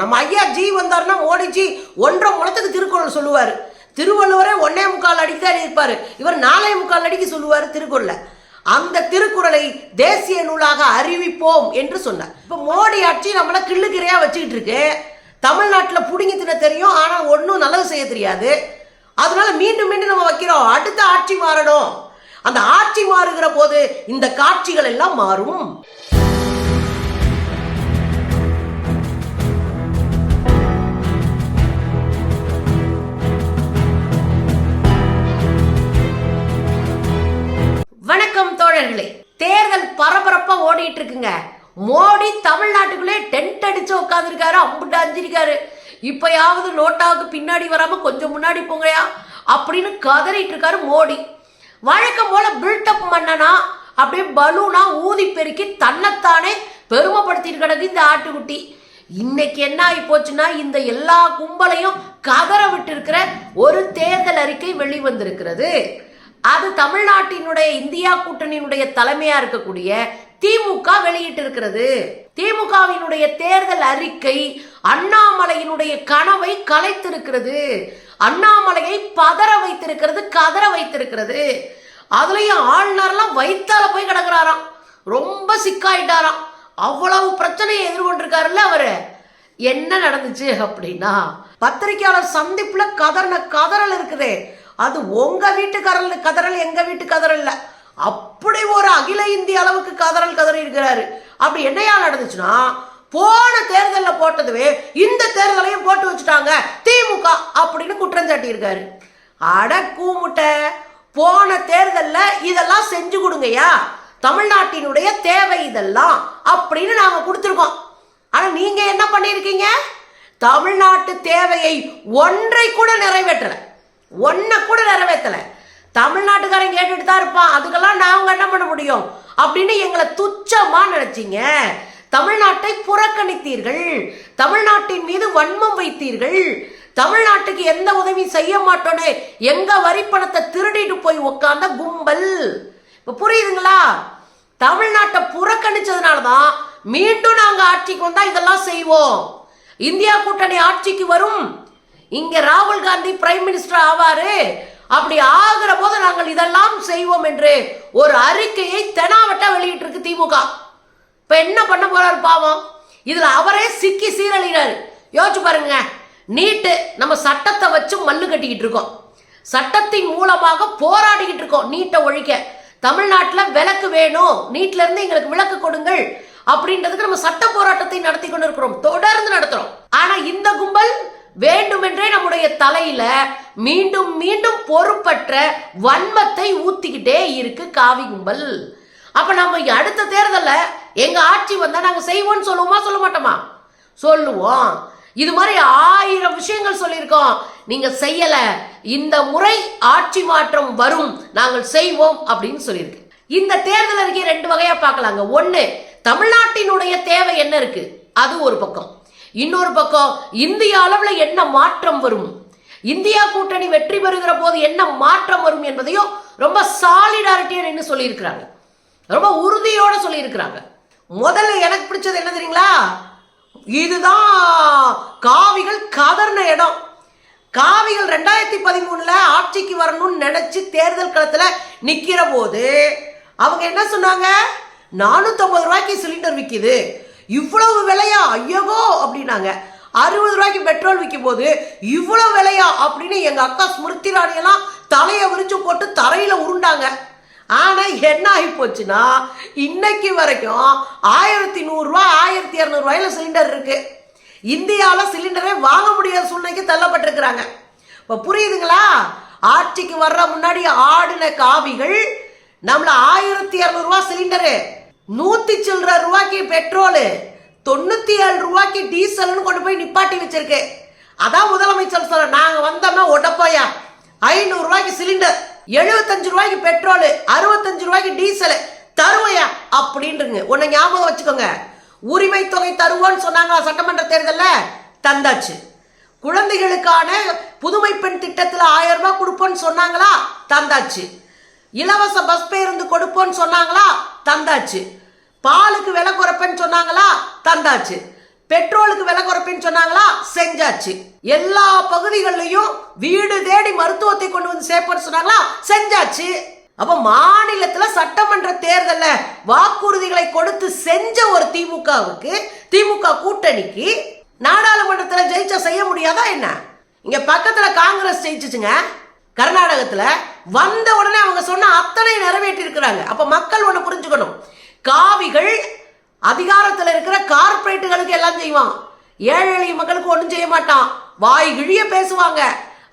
நம்ம ஐயா ஜி வந்தார்னா மோடிஜி ஒன்றரை முளத்துக்கு திருக்குறள் சொல்லுவார். திருவள்ளுவரே ஒன்னே முக்கால் அடிக்கு தான் இருப்பார். இவர் நாலே முக்கால் அடிக்கு சொல்லுவார் திருக்குறளை. அந்த திருக்குறளை தேசிய நூலாக அறிவிப்போம் என்று சொன்னார். இப்போ மோடி ஆட்சி நம்மளை கிள்ளுக்கிறையாக வச்சுக்கிட்டு இருக்கு தமிழ்நாட்டில் பிடுங்கி தின தெரியும் ஆனால் ஒன்றும் நல்லது செய்ய தெரியாது. அதனால மீண்டும் மீண்டும் நம்ம வைக்கிறோம். அடுத்த ஆட்சி மாறணும். அந்த ஆட்சி மாறுகிற போது இந்த காட்சிகள் எல்லாம் மாறும். அஞ்சிருக்காரு இப்பயாவது நோட்டாவுக்கு பின்னாடி வராம கொஞ்சம் முன்னாடி போங்கயா? அப்படின்னு கதறிட்டு இருக்காரு மோடி. வழக்கம் போல பில்டப் மன்னனா அப்படியே பலூனா ஊதி பெருக்கி தன்னைத்தானே பெருமைப்படுத்திட்டு கிடக்கு இந்த ஆட்டுக்குட்டி. இன்னைக்கு என்ன ஆகி போச்சுன்னா இந்த எல்லா கும்பலையும் கதற விட்டு இருக்கிற ஒரு தேர்தல் அறிக்கை வெளிவந்திருக்கிறது. அது தமிழ்நாட்டினுடைய இந்தியா கூட்டணியினுடைய தலைமையா இருக்கக்கூடிய திமுக வெளியிட்டு இருக்கிறது திமுகவினுடைய தேர்தல் அறிக்கை அண்ணாமலையினுடைய கனவை கலைத்திருக்கிறது. அண்ணாமலையை பதற வைத்திருக்கிறது கதற வைத்திருக்கிறது. அதுலயும் ஆளுநர்லாம் வைத்தால போய் கிடக்குறாராம். ரொம்ப சிக்காயிட்டாராம். அவ்வளவு பிரச்சனையை எதிர்கொண்டிருக்காருல்ல அவரு. என்ன நடந்துச்சு அப்படின்னா பத்திரிகையாளர் சந்திப்புல கதறின கதறல் இருக்குதே. அது உங்க வீட்டு கதறல் கதறல் எங்க வீட்டு கதறல் இல்லை. அப்படி ஒரு அகில இந்திய அளவுக்கு கதறல் கதறி இருக்கிறாரு அப்படி என்னையா நடந்துச்சுன்னா போன தேர்தலில் போட்டதுவே இந்த தேர்தலையும் போட்டு வச்சுட்டாங்க திமுக அப்படின்னு குற்றம் சாட்டியிருக்காரு. அட கூமுட்ட போன தேர்தலில் இதெல்லாம் செஞ்சு கொடுங்கய்யா. தமிழ்நாட்டினுடைய தேவை இதெல்லாம் அப்படின்னு நாங்கள் கொடுத்துருக்கோம். ஆனால் நீங்கள் என்ன பண்ணியிருக்கீங்க? தமிழ்நாட்டு தேவையை ஒன்றை கூட நிறைவேற்றலை. ஒன்றை கூட நிறைவேற்றலை. தமிழ்நாட்டுக்காரன் கேட்டுட்டு தான் இருப்பான். அதுக்கெல்லாம் நாங்கள் என்ன பண்ண முடியும்? அப்படின்னு எங்களை துச்சமா நினச்சிங்க. தமிழ்நாட்டை புறக்கணித்தீர்கள். தமிழ்நாட்டின் மீது வன்மம் வைத்தீர்கள். தமிழ்நாட்டுக்கு எந்த உதவி செய்ய மாட்டோன்னு எங்க வரி பணத்தை திருடிட்டு போய் உட்கார்ந்த கும்பல். இப்போ புரியுதுங்களா? தமிழ்நாட்டை புறக்கணிச்சதுனால தான் மீண்டும் நாங்க ஆட்சிக்கு வந்தா இதெல்லாம் செய்வோம். இந்தியா கூட்டணி ஆட்சிக்கு வரும். இங்க ராகுல் காந்தி பிரைம் மினிஸ்டர் ஆவாரு. அப்படி ஆகிற போது நாங்கள் இதெல்லாம் செய்வோம் என்று ஒரு அறிக்கையை தெனாவட்டா வெளியிட்டிருக்கு திமுக. இப்ப என்ன பண்ண போறாரு பாவம்? இதுல அவரே சிக்கி சீரழிகிறார். யோசிச்சு பாருங்க. நீட்டு நம்ம சட்டத்தை வச்சு மல்லு கட்டிக்கிட்டு இருக்கோம். சட்டத்தின் மூலமாக போராடிக்கிட்டு இருக்கோம் நீட்டை ஒழிக்க. தமிழ்நாட்டில் விளக்கு வேணும். நீட்ல இருந்து எங்களுக்கு விளக்கு கொடுங்கள் அப்படின்றதுக்கு நம்ம சட்ட போராட்டத்தை நடத்தி கொண்டு இருக்கிறோம் தொடர்ந்து நடத்துறோம். ஆனா இந்த கும்பல் வேண்டுமென்றே நம்முடைய தலையில மீண்டும் மீண்டும் பொறுப்பற்ற வன்மத்தை ஊத்திக்கிட்டே இருக்கு காவி கும்பல். அப்ப நம்ம அடுத்த தேர்தல்ல எங்க ஆட்சி வந்தா நாங்க செய்வோம்னு சொல்லுவோமா சொல்ல மாட்டோமா? சொல்லுவோம். இது மாதிரி ஆயிரம் விஷயங்கள் சொல்லியிருக்கோம். நீங்க செய்யல இந்த முறை ஆட்சி மாற்றம் வரும் நாங்கள் செய்வோம் அப்படின்னு சொல்லியிருக்கு. இந்த தேர்தல் அறிக்கை ரெண்டு வகையா பார்க்கலாங்க. ஒன்னு தமிழ்நாட்டினுடைய தேவை என்ன இருக்கு? அது ஒரு பக்கம். இன்னொரு பக்கம் இந்திய அளவில் என்ன மாற்றம் வரும்? இந்தியா கூட்டணி வெற்றி பெறுகிற போது என்ன மாற்றம் வரும் என்பதையும் ரொம்ப சாலிடாரிட்டியாக நின்று சொல்லியிருக்கிறாங்க. ரொம்ப உறுதியோட சொல்லியிருக்கிறாங்க. முதல்ல எனக்கு பிடிச்சது என்ன தெரியுங்களா? இதுதான் காவிகள் கதர்ன இடம். காவிகள் ரெண்டாயிரத்தி பதிமூணுல ஆட்சிக்கு வரணும்னு நினைச்சு தேர்தல் களத்தில் நிற்கிற போது அவங்க என்ன சொன்னாங்க? நானூற்றம்பது ரூபாய்க்கு சிலிண்டர் விற்கிது இவ்வளவு விலையா? ஐயகோ அப்படின்னாங்க. அறுபது ரூபாய்க்கு பெட்ரோல் விற்கும் போது இவ்வளவு விலையா? அப்படின்னு எங்க அக்கா ஸ்மிருதி ராணியெல்லாம் தலையை விரிச்சு போட்டு தரையில உருண்டாங்க. ஆனா என்ன ஆகி போச்சுன்னா இன்னைக்கு வரைக்கும் ஆயிரத்தி நூறுரூவா ஆயிரத்தி இரநூறுவாயில சிலிண்டர் இருக்கு. இந்தியாவில் சிலிண்டரே வாங்க முடியாத சூழ்நிலைக்கு தள்ளப்பட்டிருக்கிறாங்க. இப்போ புரியுதுங்களா? ஆட்சிக்கு வர்ற முன்னாடி ஆடின காவிகள் நம்மள ஆயிரத்தி இரநூறுவா சிலிண்டரு நூத்தி சில்லற ரூபாய்க்கு பெட்ரோலு தொண்ணூத்தி ஏழு ரூபாய்க்கு டீசல்னு கொண்டு போய் நிப்பாட்டி வச்சிருக்கு. அதான் முதலமைச்சர் சொல்ல நாங்க வந்தோம்னா உடப்போயா ஐநூறு ரூபாய்க்கு சிலிண்டர் எழுபத்தஞ்சு ரூபாய்க்கு பெட்ரோல் அறுபத்தஞ்சு ரூபாய்க்கு டீசல் தருவையா? அப்படின்றங்க. உன்னை ஞாபகம் வச்சுக்கோங்க. உரிமை தொகை தருவோன்னு சொன்னாங்களா சட்டமன்ற தேர்தலில்? தந்தாச்சு. குழந்தைகளுக்கான புதுமை பெண் திட்டத்தில் ஆயிரம் ரூபாய் கொடுப்போன்னு சொன்னாங்களா? தந்தாச்சு. இலவச பஸ் பேருந்து கொடுப்போன்னு சொன்னாங்களா? தந்தாச்சு. பாலுக்கு விலை குறைப்பேன்னு சொன்னாங்களா? தந்தாச்சு. பெட்ரோலுக்கு விலை குறைப்பேன்னு சொன்னாங்களா? செஞ்சாச்சு. எல்லா பகுதிகளிலையும் வீடு தேடி மருத்துவத்தை கொண்டு வந்து சேர்ப்பேன்னு சொன்னாங்களா? செஞ்சாச்சு. அப்ப மாநிலத்துல சட்டமன்ற தேர்தலில் வாக்குறுதிகளை கொடுத்து செஞ்ச ஒரு திமுகவுக்கு திமுக கூட்டணிக்கு நாடாளுமன்றத்துல ஜெயிச்சா செய்ய முடியாதா என்ன? இங்க பக்கத்துல காங்கிரஸ் ஜெயிச்சுச்சுங்க. கர்நாடகத்துல வந்த உடனே அவங்க சொன்ன அத்தனை நிறைவேற்றி இருக்கிறாங்க அப்ப மக்கள் ஒண்ணு புரிஞ்சுக்கணும். காவிகள் அதிகாரத்துல இருக்கிற கார்ப்பரேட்டுகளுக்கு எல்லாம் செய்வான். ஏழை எளிய மக்களுக்கு ஒன்றும் செய்ய மாட்டான். வாய் கிழிய பேசுவாங்க.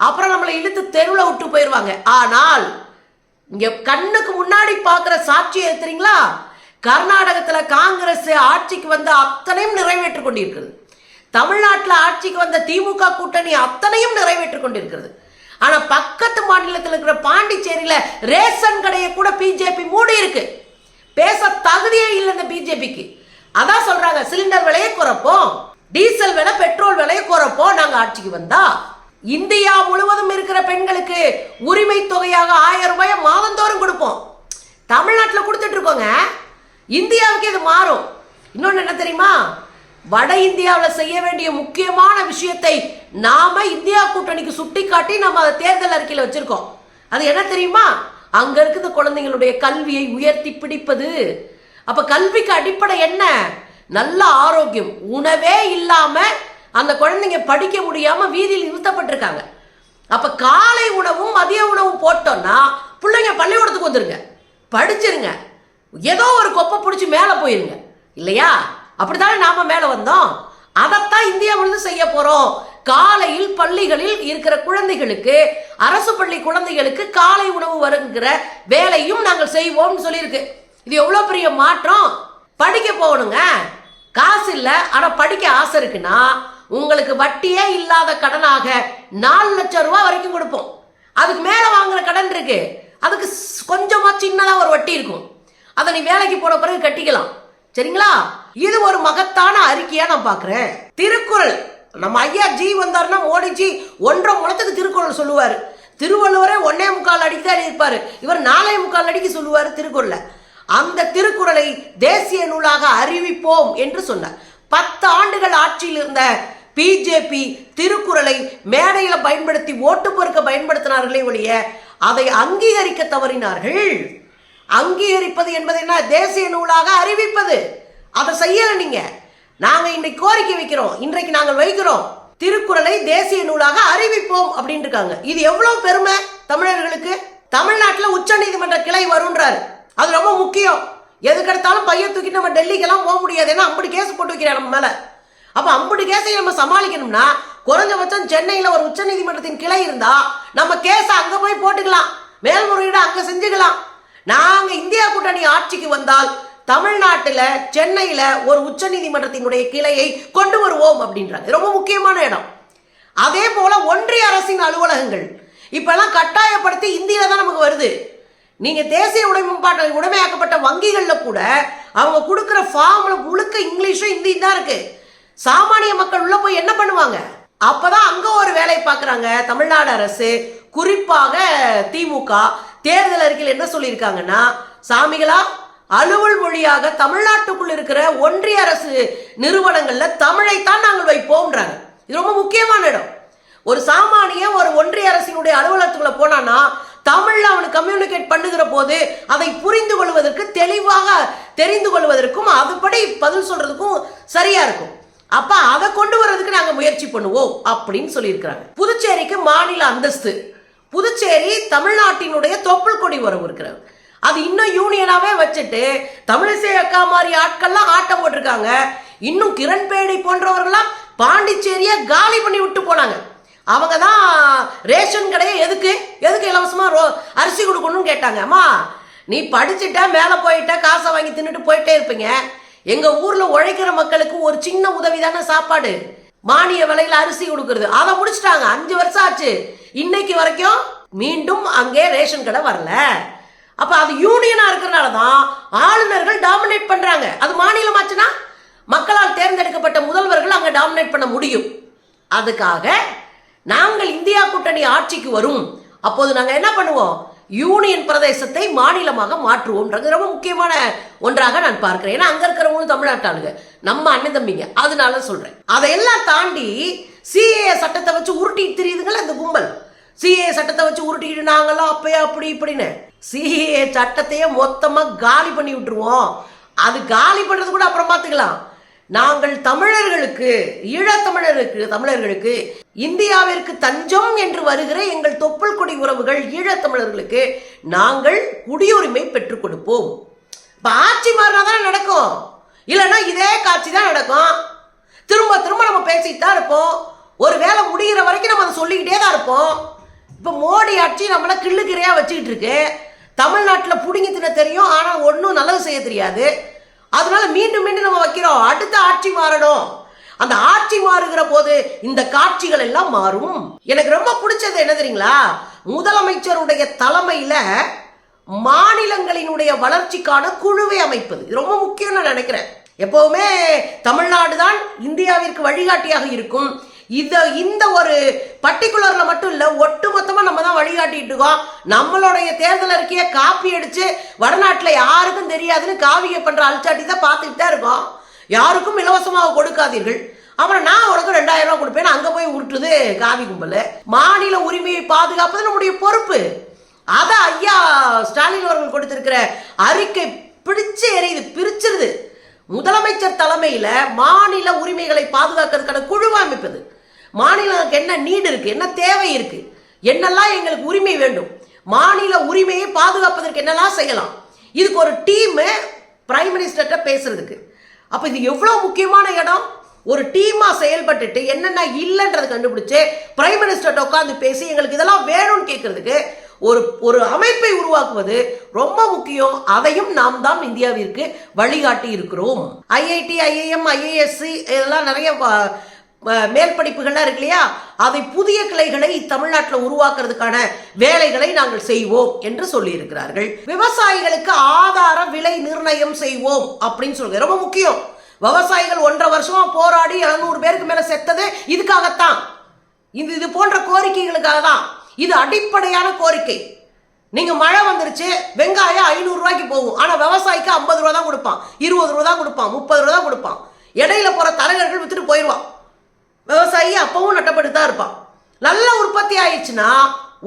அப்புறம் நம்மளை இழுத்து தெருவில் விட்டு போயிடுவாங்க. ஆனால் இங்க கண்ணுக்கு முன்னாடி பார்க்குற சாட்சியை தெரியுங்களா? கர்நாடகத்தில் காங்கிரஸ் ஆட்சிக்கு வந்த அத்தனையும் நிறைவேற்றி கொண்டிருக்கிறது. தமிழ்நாட்டில் ஆட்சிக்கு வந்த திமுக கூட்டணி அத்தனையும் நிறைவேற்றி கொண்டிருக்கிறது. ஆனா பக்கத்து மாநிலத்தில் இருக்கிற பாண்டிச்சேரியில ரேஷன் கடையை கூட பிஜேபி மூடி இருக்கு. பேச தகுதியே இல்லை இந்த பிஜேபிக்கு அதான் சொல்றாங்க சிலிண்டர் விலையை குறைப்போம் டீசல் விலை பெட்ரோல் விலையை குறைப்போம் நாங்க ஆட்சிக்கு வந்தா. இந்தியா முழுவதும் இருக்கிற பெண்களுக்கு உரிமை தொகையாக ஆயிரம் ரூபாய் மாதந்தோறும் கொடுப்போம். தமிழ்நாட்டில் கொடுத்துட்டு இருக்கோங்க. இந்தியாவுக்கு இது மாறும். இன்னொன்று என்ன தெரியுமா? வட இந்தியாவில் செய்ய வேண்டிய முக்கியமான விஷயத்தை நாம இந்தியா கூட்டணிக்கு சுட்டிக்காட்டி நம்ம அதை தேர்தல் அறிக்கையில் வச்சிருக்கோம். அது என்ன தெரியுமா? அங்க இருக்குது குழந்தைங்களுடைய கல்வியை உயர்த்தி பிடிப்பது. அப்ப கல்விக்கு அடிப்படை என்ன? நல்ல ஆரோக்கியம். உணவே இல்லாம அந்த குழந்தைங்க படிக்க முடியாம வீதியில் நிறுத்தப்பட்டிருக்காங்க. அப்ப காலை உணவும் மதிய உணவும் போட்டோம்னா பிள்ளைங்க பள்ளிக்கூடத்துக்கு வந்துருங்க. படிச்சிருங்க. ஏதோ ஒரு கொப்பை பிடிச்சி மேலே போயிருங்க. இல்லையா? அப்படித்தானே நாம மேலே வந்தோம்? அதைத்தான் இந்தியா முழுவதும் செய்ய போறோம். காலையில் பள்ளிகளில் இருக்கிற குழந்தைகளுக்கு அரசு பள்ளி குழந்தைகளுக்கு காலை உணவு வருங்கிற வேலையும் நாங்கள் செய்வோம்னு சொல்லியிருக்கு. இது எவ்வளோ பெரிய மாற்றம்? படிக்க போகணுங்க. காசு இல்லை ஆனால் படிக்க ஆசை இருக்குன்னா உங்களுக்கு வட்டியே இல்லாத கடனாக நாலு லட்சம் ரூபா வரைக்கும் கொடுப்போம். அதுக்கு மேலே வாங்குற கடன் இருக்கு. அதுக்கு ஸ்- சின்னதாக ஒரு வட்டி இருக்கும். அதை நீ வேலைக்கு போன பிறகு கட்டிக்கலாம். சரிங்களா? இது ஒரு மகத்தான அறிக்கையா நான் பாக்குறேன். திருக்குறள். நம்ம ஐயா ஜி வந்தாருன்னா மோடிஜி ஒன்றரை முளத்துக்கு திருக்குறள் சொல்லுவாரு. திருவள்ளுவரே ஒன்னே முக்கால் அடிக்கு தான் இருப்பாரு இவர் நாலே முக்கால் அடிக்கு சொல்லுவாரு திருக்குறளை. அந்த திருக்குறளை தேசிய நூலாக அறிவிப்போம் என்று சொன்னார். பத்து ஆண்டுகள் ஆட்சியில் இருந்த பிஜேபி திருக்குறளை மேடையில பயன்படுத்தி ஓட்டு பொறுக்க பயன்படுத்தினார்களே ஒழிய அதை அங்கீகரிக்க தவறினார்கள். அங்கீகரிப்பது என்பது என்ன? தேசிய நூலாக அறிவிப்பது. அதை செய்யலை நீங்க. நாங்க இன்னைக்கு கோரிக்கை வைக்கிறோம். இன்றைக்கு நாங்கள் வைக்கிறோம். திருக்குறளை தேசிய நூலாக அறிவிப்போம் அப்படின்னு இருக்காங்க இது எவ்வளவு பெருமை தமிழர்களுக்கு? தமிழ்நாட்டில் உச்ச நீதிமன்ற கிளை வரும்ன்றாரு. அது ரொம்ப முக்கியம். எதுக்கெடுத்தாலும் பையன் தூக்கிட்டு நம்ம டெல்லிக்கெல்லாம் போக முடியாது. ஏன்னா அப்படி கேஸ் போட்டு வைக்கிறார் நம்ம மேல. அப்ப அப்படி கேஸை நம்ம சமாளிக்கணும்னா குறைஞ்சபட்சம் சென்னையில ஒரு உச்ச நீதிமன்றத்தின் கிளை இருந்தா நம்ம கேஸ அங்க போய் போட்டுக்கலாம். மேல்முறையீடு அங்க செஞ்சுக்கலாம். நாங்க இந்தியா கூட்டணி ஆட்சிக்கு வந்தால் தமிழ்நாட்டில் சென்னையில் ஒரு உச்ச நீதிமன்றத்தினுடைய கிளையை கொண்டு வருவோம் அப்படின்றாங்க. ரொம்ப முக்கியமான இடம். அதே போல ஒன்றிய அரசின் அலுவலகங்கள். இப்பெல்லாம் கட்டாயப்படுத்தி இந்தியில தான் நமக்கு வருது. நீங்க தேசிய உடைமைப்பாட்ட உடைமையாக்கப்பட்ட வங்கிகளில் கூட அவங்க கொடுக்குற ஃபார்ம்ல முழுக்க இங்கிலீஷும் ஹிந்தியும் தான் இருக்கு. சாமானிய மக்கள் உள்ள போய் என்ன பண்ணுவாங்க? அப்பதான் அங்க ஒரு வேலை பார்க்குறாங்க. தமிழ்நாடு அரசு குறிப்பாக திமுக தேர்தல் அறிக்கையில் என்ன சொல்லியிருக்காங்கன்னா சாமிகளா அலுவல் மொழியாக தமிழ்நாட்டுக்குள் இருக்கிற ஒன்றிய அரசு நிறுவனங்கள்ல தமிழைத்தான் நாங்கள் வைப்போம்ன்றாங்க. இது ரொம்ப முக்கியமான இடம். ஒரு சாமானிய ஒரு ஒன்றிய அரசினுடைய அலுவலகத்துக்குள்ள போனான்னா தமிழ்ல அவனுக்கு கம்யூனிகேட் பண்ணுகிற போது அதை புரிந்து கொள்வதற்கு தெளிவாக தெரிந்து கொள்வதற்கும் அதுபடி பதில் சொல்றதுக்கும் சரியா இருக்கும். அப்ப அதை கொண்டு வர்றதுக்கு நாங்க முயற்சி பண்ணுவோம் அப்படின்னு சொல்லியிருக்கிறாங்க. புதுச்சேரிக்கு மாநில அந்தஸ்து. புதுச்சேரி தமிழ்நாட்டினுடைய தொப்புள் கொடி உறவு இருக்கிறது. அது இன்னும் யூனியனாகவே வச்சுட்டு தமிழிசை அக்கா மாதிரி ஆட்கள்லாம் ஆட்டம் போட்டிருக்காங்க. இன்னும் கிரண்பேடி போன்றவர்கள்லாம் பாண்டிச்சேரியை காலி பண்ணி விட்டு போனாங்க. அவங்க தான் ரேஷன் கடையை எதுக்கு? எதுக்கு இலவசமாக ரோ அரிசி கொடுக்கணும்னு கேட்டாங்க. அம்மா நீ படிச்சுட்ட மேலே போயிட்ட காசை வாங்கி தின்னுட்டு போயிட்டே இருப்பீங்க. எங்கள் ஊரில் உழைக்கிற மக்களுக்கு ஒரு சின்ன உதவி தானே சாப்பாடு. மானிய விலையில் அரிசி கொடுக்கறது. அதை முடிச்சிட்டாங்க. அஞ்சு வருஷம் ஆச்சு. இன்னைக்கு வரைக்கும் மீண்டும் அங்கே ரேஷன் கடை வரல. அப்ப அது யூனியனா இருக்கிறனால தான் ஆளுநர்கள் டாமினேட் பண்றாங்க. அது மாநிலமாச்சுன்னா? மக்களால் தேர்ந்தெடுக்கப்பட்ட முதல்வர்கள் அங்க டாமினேட் பண்ண முடியும். அதுக்காக நாங்கள் இந்தியா கூட்டணி ஆட்சிக்கு வரும். அப்போது நாங்க என்ன பண்ணுவோம்? யூனியன் பிரதேசத்தை மாநிலமாக மாற்றுவோம்ன்றது ரொம்ப முக்கியமான ஒன்றாக நான் பார்க்கிறேன். ஏன்னா அங்க இருக்கிறவங்களும் தமிழ்நாட்டாளுங்க நம்ம அண்ணன் தம்பிங்க. அதனால சொல்றேன். அதையெல்லாம் தாண்டி சிஏ சட்டத்தை வச்சு உருட்டி திரியுதுங்களா இந்த கும்பல். சிஏ சட்டத்தை வச்சு உருட்டிக்கிட்டு நாங்களாம் அப்பயே அப்படி இப்படின்னு. சிஏ சட்டத்தையே மொத்தமாக காலி பண்ணி விட்டுருவோம். அது காலி பண்ணுறது கூட அப்புறம் பார்த்துக்கலாம் நாங்கள் தமிழர்களுக்கு ஈழத்தமிழருக்கு தமிழர்களுக்கு இந்தியாவிற்கு தஞ்சம் என்று வருகிற எங்கள் தொப்புள் கொடி உறவுகள் ஈழத்தமிழர்களுக்கு நாங்கள் குடியுரிமை பெற்றுக் கொடுப்போம். இப்போ ஆட்சி மாறினா தான் நடக்கும். இல்லைன்னா இதே காட்சி தான் நடக்கும். திரும்ப திரும்ப நம்ம பேசிட்டு தான் இருப்போம். ஒரு வேலை முடிகிற வரைக்கும் நம்ம அதை சொல்லிக்கிட்டே தான் இருப்போம். இப்போ மோடி ஆட்சி நம்மளை கிள்ளுக்கிறையாக வச்சுக்கிட்டு இருக்கு தமிழ்நாட்டில் பிடுங்கி தின தெரியும் ஆனால் ஒன்றும் நல்லது செய்ய தெரியாது. அதனால மீண்டும் மீண்டும் நம்ம வைக்கிறோம். அடுத்த ஆட்சி மாறணும். அந்த ஆட்சி மாறுகிற போது இந்த காட்சிகள் எல்லாம் மாறும். எனக்கு ரொம்ப பிடிச்சது என்ன தெரியுங்களா? முதலமைச்சருடைய தலைமையில மாநிலங்களினுடைய வளர்ச்சிக்கான குழுவை அமைப்பது. இது ரொம்ப முக்கியம் நான் நினைக்கிறேன். எப்பவுமே தமிழ்நாடு தான் இந்தியாவிற்கு வழிகாட்டியாக இருக்கும். இந்த இந்த ஒரு பர்டிகுலரில் மட்டும் இல்லை ஒட்டு மொத்தமாக நம்ம தான் வழிகாட்டிட்டு இருக்கோம். நம்மளுடைய தேர்தல் அறிக்கையை காப்பி அடித்து வடநாட்டில் யாருக்கும் தெரியாதுன்னு காவிய பண்ணுற அல்சாட்டி தான் பார்த்துட்டு தான் இருக்கோம். யாருக்கும் இலவசமாக கொடுக்காதீர்கள். அப்புறம் நான் உனக்கு ரெண்டாயிரம் ரூபா கொடுப்பேன் அங்கே போய் உருட்டுது காவி கும்பல். மாநில உரிமையை பாதுகாப்பது நம்முடைய பொறுப்பு. அதை ஐயா ஸ்டாலின் அவர்கள் கொடுத்திருக்கிற அறிக்கை பிடிச்சு எரியுது பிரிச்சிருது. முதலமைச்சர் தலைமையில் மாநில உரிமைகளை பாதுகாக்கிறதுக்கான குழு அமைப்பது. மாநிலங்களுக்கு என்ன நீடு இருக்கு என்ன தேவை இருக்கு என்னெல்லாம் எங்களுக்கு உரிமை வேண்டும் மாநில உரிமையை பாதுகாப்பதற்கு என்னெல்லாம் செய்யலாம் இதுக்கு ஒரு டீம் பிரைம் மினிஸ்டர்கிட்ட பேசுறதுக்கு. அப்ப இது எவ்வளவு முக்கியமான இடம்? ஒரு டீமா செயல்பட்டுட்டு என்னென்ன இல்லைன்றதை கண்டுபிடிச்சு பிரைம் மினிஸ்டர்கிட்ட உட்காந்து பேசி எங்களுக்கு இதெல்லாம் வேணும்னு கேட்கறதுக்கு ஒரு ஒரு அமைப்பை உருவாக்குவது ரொம்ப முக்கியம். அதையும் நாம் தான் இந்தியாவிற்கு வழிகாட்டி இருக்கிறோம். ஐஐடி ஐஐஎம் ஐஏஎஸ்சி இதெல்லாம் நிறைய மேல் படிப்புகள்லாம் இருக்கு இல்லையா? அதை புதிய கிளைகளை தமிழ்நாட்டில் உருவாக்குறதுக்கான வேலைகளை நாங்கள் செய்வோம் என்று சொல்லியிருக்கிறார்கள். விவசாயிகளுக்கு ஆதார விலை நிர்ணயம் செய்வோம் அப்படின்னு சொல்லுங்க. ரொம்ப முக்கியம். விவசாயிகள் ஒன்றரை வருஷமா போராடி எழுநூறு பேருக்கு மேல செத்தது இதுக்காகத்தான். இது இது போன்ற கோரிக்கைகளுக்காக தான். இது அடிப்படையான கோரிக்கை. நீங்க மழை வந்துருச்சு வெங்காயம் ஐநூறு ரூபாய்க்கு போகும். ஆனா விவசாயிக்கு ஐம்பது ரூபா தான் கொடுப்பான். இருபது ரூபா தான் கொடுப்பான். முப்பது ரூபா தான் கொடுப்பான். இடையில போற தலைவர்கள் வித்துட்டு போயிடுவான் விவசாயி அப்பவும் நட்டப்பட்டு தான் இருப்பான். நல்ல உற்பத்தி ஆயிடுச்சுன்னா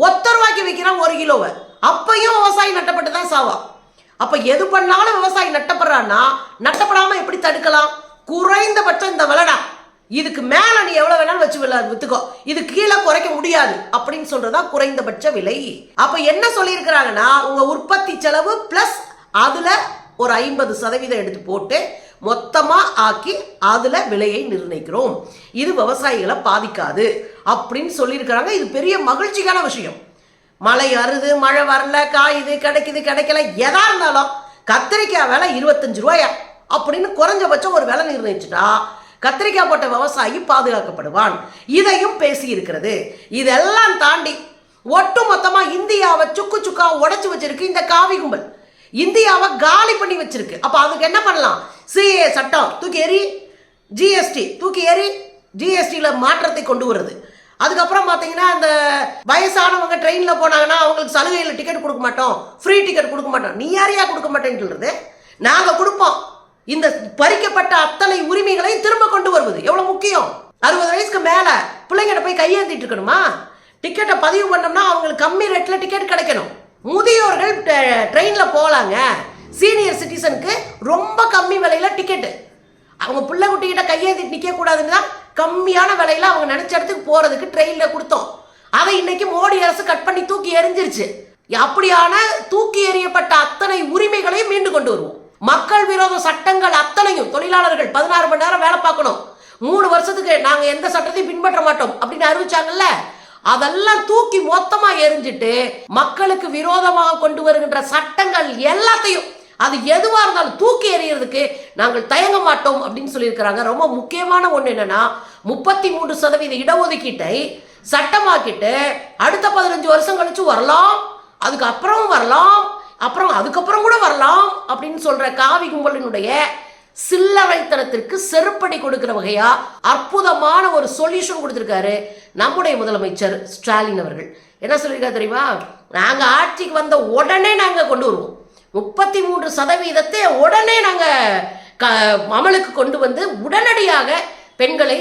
ஒத்த ரூபாய்க்கு விற்கிறான் ஒரு கிலோவை அப்பையும் விவசாயி நட்டப்பட்டு தான் சாவா அப்ப எது பண்ணாலும் விவசாயி நட்டப்படுறான்னா நட்டப்படாம எப்படி தடுக்கலாம்? குறைந்தபட்சம் இந்த விலடா இதுக்கு மேல நீ எவ்வளவு வேணாலும் வச்சு விளாடு வித்துக்கோ. இது கீழே குறைக்க முடியாது அப்படின்னு சொல்றதா குறைந்தபட்ச விலை. அப்ப என்ன சொல்லியிருக்கிறாங்கன்னா உங்க உற்பத்தி செலவு பிளஸ் அதுல ஒரு ஐம்பது சதவீதம் எடுத்து போட்டு மொத்தமா ஆக்கி அதுல விலையை நிர்ணயிக்கிறோம். இது விவசாயிகளை பாதிக்காது அப்படின்னு சொல்லியிருக்கிறாங்க. இது பெரிய மகிழ்ச்சிக்கான விஷயம். மழை வருது மழை வரல காயுது கிடைக்குது கிடைக்கல எதா இருந்தாலும் கத்திரிக்காய் விலை இருபத்தஞ்சு ரூபாயா? அப்படின்னு குறைஞ்சபட்சம் ஒரு விலை நிர்ணயிச்சுட்டா கத்திரிக்காய் போட்ட விவசாயி பாதுகாக்கப்படுவான். இதையும் பேசி இருக்கிறது இதெல்லாம் தாண்டி ஒட்டு மொத்தமா இந்தியாவை சுக்கு சுக்கா உடைச்சு வச்சிருக்கு இந்த காவி கும்பல் இந்தியாவை காலி பண்ணி வச்சிருக்கு. அப்போ அதுக்கு என்ன பண்ணலாம்? சிஏ சட்டம் தூக்கி எறி ஜிஎஸ்டி தூக்கி எறி ஜிஎஸ்டியில் மாற்றத்தை கொண்டு வருது. அதுக்கப்புறம் பார்த்தீங்கன்னா அந்த வயசானவங்க ட்ரெயினில் போனாங்கன்னா அவங்களுக்கு சலுகையில் டிக்கெட் கொடுக்க மாட்டோம். ஃப்ரீ டிக்கெட் கொடுக்க மாட்டோம். நீ யாரையா கொடுக்க மாட்டேன்னு சொல்கிறது நாங்கள் கொடுப்போம். இந்த பறிக்கப்பட்ட அத்தனை உரிமைகளையும் திரும்ப கொண்டு வருவது. எவ்வளோ முக்கியம்? அறுபது வயசுக்கு மேலே பிள்ளைங்கிட்ட போய் கையேந்திட்டு இருக்கணுமா? டிக்கெட்டை பதிவு பண்ணோம்னா அவங்களுக்கு கம்மி ரேட்டில் டிக்கெட் கிடைக்கணும். முதியோர்கள் ட்ரெயினில் போகலாங்க சீனியர் சிட்டிசனுக்கு ரொம்ப கம்மி விலையில் டிக்கெட்டு அவங்க பிள்ளை குட்டிக்கிட்ட கையேந்திட்டு நிற்கக்கூடாதுன்னு தான் கம்மியான விலையில அவங்க நினச்ச இடத்துக்கு போகிறதுக்கு ட்ரெயினில் கொடுத்தோம். அதை இன்னைக்கு மோடி அரசு கட் பண்ணி தூக்கி எறிஞ்சிருச்சு. அப்படியான தூக்கி எறியப்பட்ட அத்தனை உரிமைகளையும் மீண்டு கொண்டு வருவோம். மக்கள் விரோத சட்டங்கள் அத்தனையும் தொழிலாளர்கள் பதினாறு மணி நேரம் வேலை பார்க்கணும். மூணு வருஷத்துக்கு நாங்கள் எந்த சட்டத்தையும் பின்பற்ற மாட்டோம் அப்படின்னு அறிவிச்சாங்கல்ல? அதெல்லாம் தூக்கி மொத்தமா எரிஞ்சிட்டு மக்களுக்கு விரோதமாக கொண்டு வருகின்ற சட்டங்கள் எல்லாத்தையும் அது எதுவா இருந்தாலும் தூக்கி எறியறதுக்கு நாங்கள் தயங்க மாட்டோம் அப்படின்னு சொல்லியிருக்கிறாங்க. ரொம்ப முக்கியமான ஒண்ணு என்னன்னா முப்பத்தி மூன்று சதவீத இடஒதுக்கீட்டை சட்டமாக்கிட்டு அடுத்த பதினஞ்சு வருஷம் கழிச்சு வரலாம் அதுக்கு அப்புறம் வரலாம் அப்புறம் அதுக்கப்புறம் கூட வரலாம் அப்படின்னு சொல்ற காவி கும்பலினுடைய சில்லறைத்தனத்திற்கு செருப்படி கொடுக்கிற வகையா அற்புதமான ஒரு சொல்யூஷன் கொடுத்துருக்காரு நம்முடைய முதலமைச்சர் ஸ்டாலின் அவர்கள். என்ன சொல்லியிருக்காரு தெரியுமா? நாங்க ஆட்சிக்கு வந்த உடனே நாங்க கொண்டு வருவோம். முப்பத்தி மூன்று சதவீதத்தை உடனே நாங்க க அமலுக்கு கொண்டு வந்து உடனடியாக பெண்களை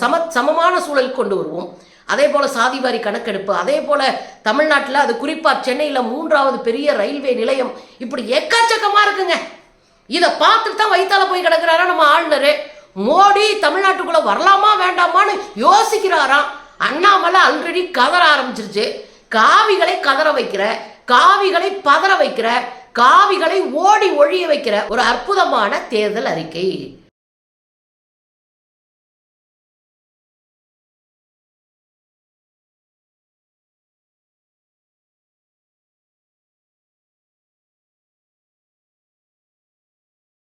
சம சமமான சூழலுக்கு கொண்டு வருவோம். அதே போல சாதிவாரி கணக்கெடுப்பு அதே போல தமிழ்நாட்டில் அது குறிப்பா சென்னையில் மூன்றாவது பெரிய ரயில்வே நிலையம். இப்படி எக்கச்சக்கமா இருக்குங்க. இதை பார்த்துட்டு தான் வயித்தால போய் கிடக்குறாரா நம்ம ஆளுநரு? மோடி தமிழ்நாட்டுக்குள்ள வரலாமா வேண்டாமான்னு யோசிக்கிறாராம் அண்ணாமலை ஆல்ரெடி கதற ஆரம்பிச்சிருச்சு. காவிகளை கதற வைக்கிற காவிகளை பதற வைக்கிற காவிகளை ஓடி ஒழிய வைக்கிற ஒரு அற்புதமான தேர்தல் அறிக்கை.